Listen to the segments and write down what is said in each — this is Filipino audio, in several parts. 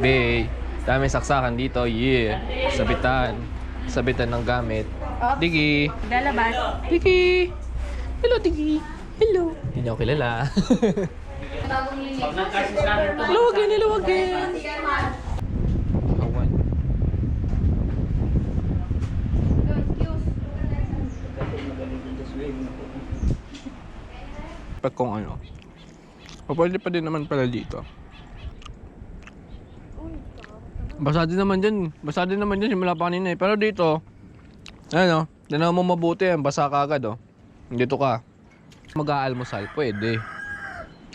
Dami saksakan dito. Yeah. Sabitan. Sabitan ng gamit. Oops. Digi. Lalabas. Digi. Hello, Digi. Hello. Hindi niya ako kilala. again. Awan. Pag kung ano. O pwede pa din naman pala dito. Basa din naman dyan. Basa din naman dyan simula pa kanina eh. Pero dito, ano, tinaw mo mabuti yan. Basa ka agad oh. Dito ka. Mag-aalmusal, pwede.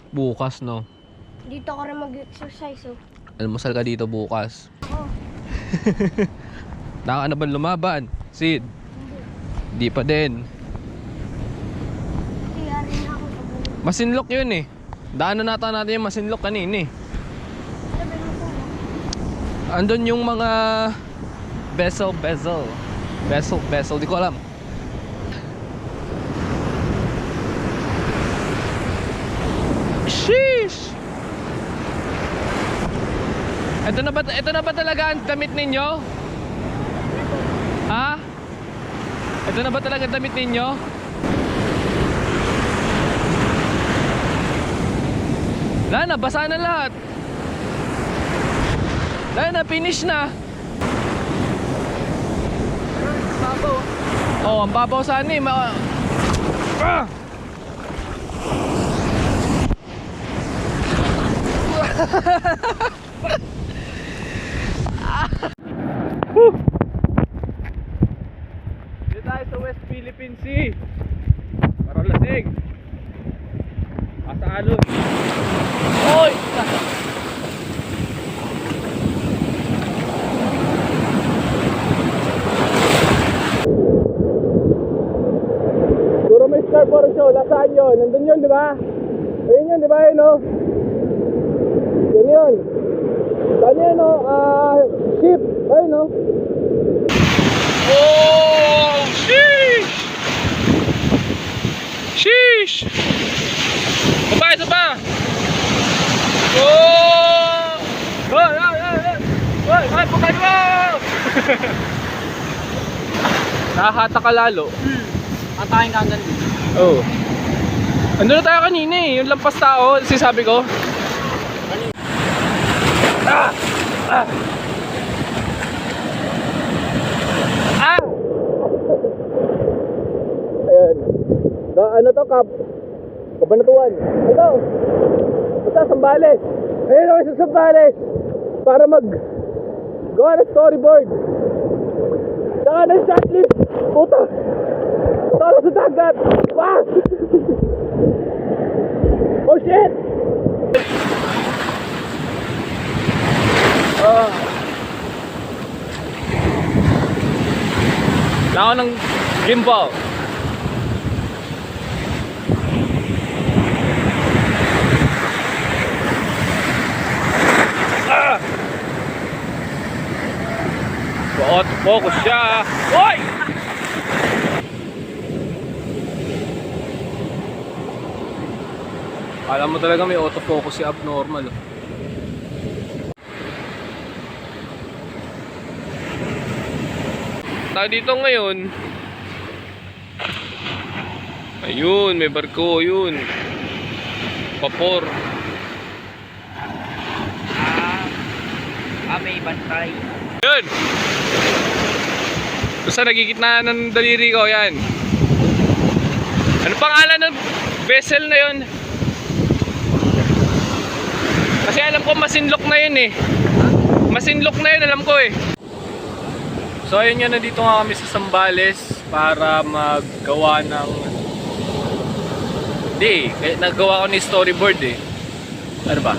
Bukas no. Dito ako rin mag-exercise, oh. Almusal ka dito bukas. Ako. Naka na ba lumaban? Sid? Di pa din. Masinlok yun eh. Daanan nata natin yung masinlok kanina eh. Andun yung mga bezel, bezel. Bezel, bezel, di ko alam. Sheesh! Ito na ba, ito na ba talaga ang damit ninyo? Ha? Ito na ba talaga damit ninyo? Wala na, basa na lahat. Dahil na, finish na. Babaw. Oh, ang babaw sana eh. Ma- ah! Dito tayo sa West Philippine Sea. Nasaan yun? Nandun yun, di ba? Ayun yun, di ba yun, oh? Yun yun. Saan yun, oh? Ah, ship. Ayun, oh. Oh, sheesh! Sheesh! Pa, isa pa! Oh! Hoy, hoy, hoy, hoy! Hoy, hoy, pukay mo! Nakahata ka lalo. Atakin ka hanggang dito. Oo. Oh. Ando na tayo kanina eh, yung lampas tao, sinasabi ko. Ah! Ah! Ah! Ayan. Da, ano to, Kap? Kabanatuan. Ito! Basta, Sambales. Ayun ako sa Sambales. Para mag gawa ng storyboard. Saka ng shot list. Puta! Talo sa dagat! Wah! Oh shit! Ah. Wala ako ng gimbal. Ah! Auto focus siya. Hoy! Alam mo talaga may autofocus si abnormal. oh. Tayo dito ngayon. Ayun, may barko, yun. Papor. Ah, may bantay. Yun! Basta nagigitna ng daliri ko, yan. Ano pangalan ng vessel na yun? Kasi alam ko masinlok na yun eh. Masinlok na yun, alam ko eh. So ayun nga, nandito nga kami sa Sambales para maggawa ng... Hindi, eh, naggawa ko ni storyboard eh. Ano ba?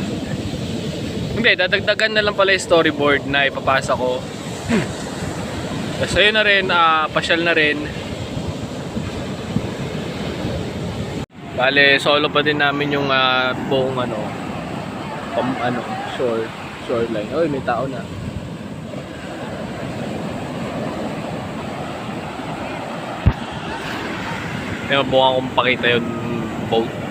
Hindi, dadagdagan na lang pala yung storyboard na ipapasa ko. Tapos ayun na rin, ah, pasyal na rin. Bale, solo pa din namin yung ah, buong ano, pam, ano, shore, shoreline. Oy, may tao na. May mabukan kong pakita yung boat.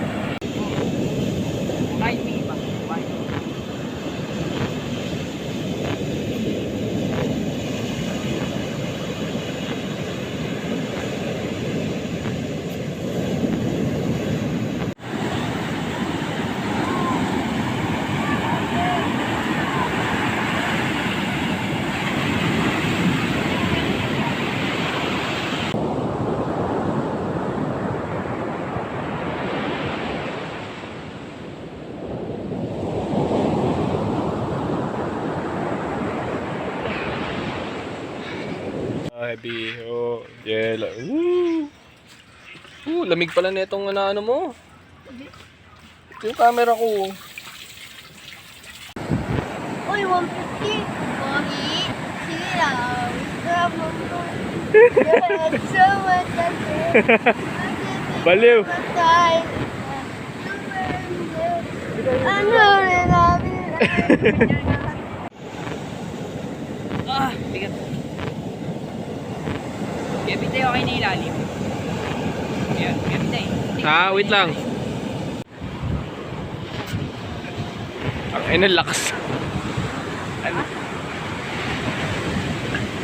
Heavy. Oh, yellow. Woo! Ooh, lamig pala na itong ano, ano mo. Ito yung camera ko. Uy, 150. Pogi. Sige lang. Grab mo mo. So much Baliw. Ano rin namin? Ah, bigat. Tayo okay na ilalim. Ayan, tayo. Ah, wait lang. Ang ina lakas. Ano?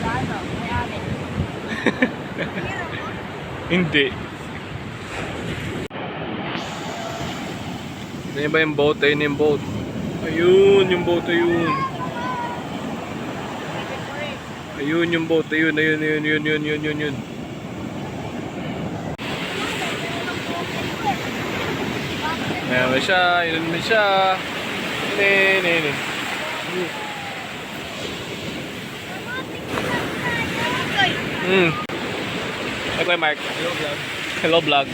Ano? Hindi. Ano ba yung boat? Ayun yung boat. Ayun, yung boat, ayun. Ayun yung boat, ayun, ayun, ayun, yun, yun, yun, yun, yun. Ayan ba siya, yun naman siya. Ne, ne, ne. Hmm. Kuya Mark. Hello, vlog. Hello, vlog.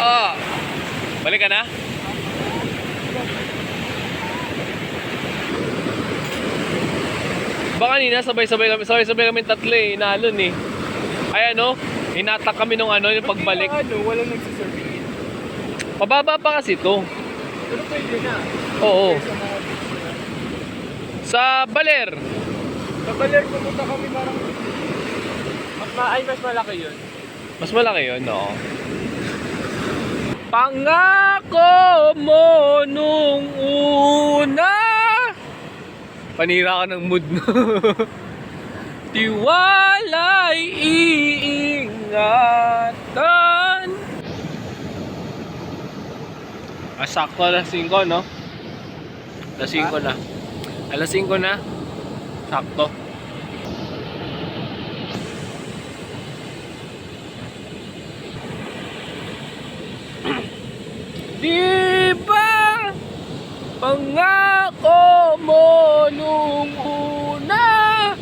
Ah! Balik ka na? Baka kanina sabay-sabay kami, sabay-sabay kami tatlo eh, inalon eh. Ay ano, hinatak kami nung ano, yung pagbalik. Ano, walang nagsisurvey. Pababa pa kasi to. Pero pwede na. Oo. Sa Baler. Sa Baler, pumunta kami parang... Mas ma ay, mas malaki yun. Mas malaki yun, no? Pangako mo nung una Panira ka ng mood no Tiwala'y iingatan Ah, sakto alas 5, no? Alas 5 na. Alas 5 na. Sakto. Di ba pangako mo nung una?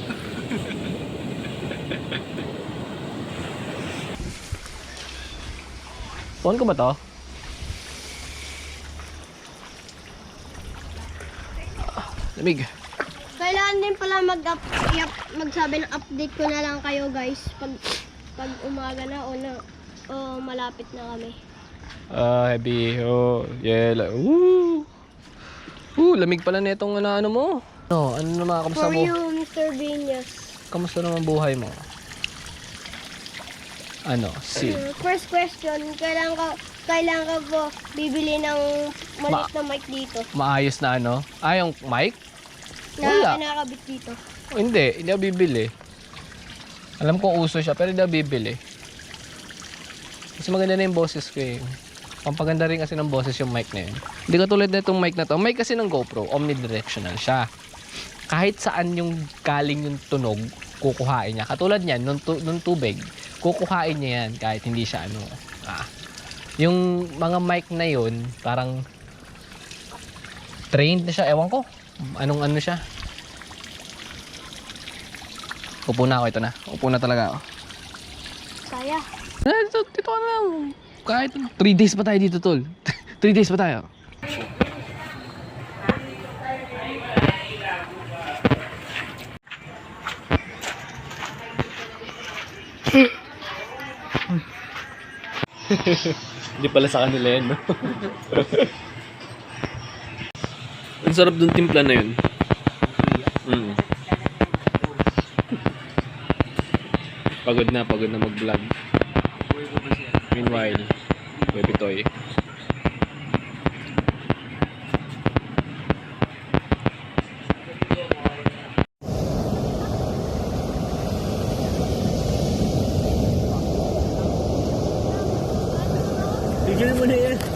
Phone ko ba to? Ah, Lamig. Kailangan din pala mag yap, magsabi ng update ko na lang kayo guys pag pag umaga na o na o malapit na kami. Ah, heavy. Oh, yellow. Woo! Woo, lamig pala na itong ano, ano mo. No, ano naman, kamusta For mo? you, Mr. Venus. Kamusta naman buhay mo? Ano, si First question, kailangan ka kailangan ka po bibili ng maliit na mic dito maayos na ano? Ah, yung mic? na Wala. kinakabit dito. Oh, hindi, hindi ako bibili. Alam ko uso siya, pero hindi ako bibili. Kasi maganda na yung boses ko eh. Pampaganda rin kasi ng boses yung mic na yun. Hindi katulad na itong mic na to. Mic kasi ng GoPro, omnidirectional siya. Kahit saan yung galing yung tunog, kukuhain niya. Katulad niyan, nung, tu- nung tubig, kukuhain niya yan kahit hindi siya ano. Ah. Yung mga mic na yun, parang trained na siya. Ewan ko. Anong ano siya. Upo na ako, ito na. Upo na talaga ako. Kaya. Dito, dito ka na lang. Kahit 3 days pa tayo dito, tol. 3 days pa tayo. Hindi pala sa kanila yan, no? Ang sarap dun timpla na yun. Mm. Pagod na, pagod na mag-vlog. Meanwhile, Baby Toy. 你们呢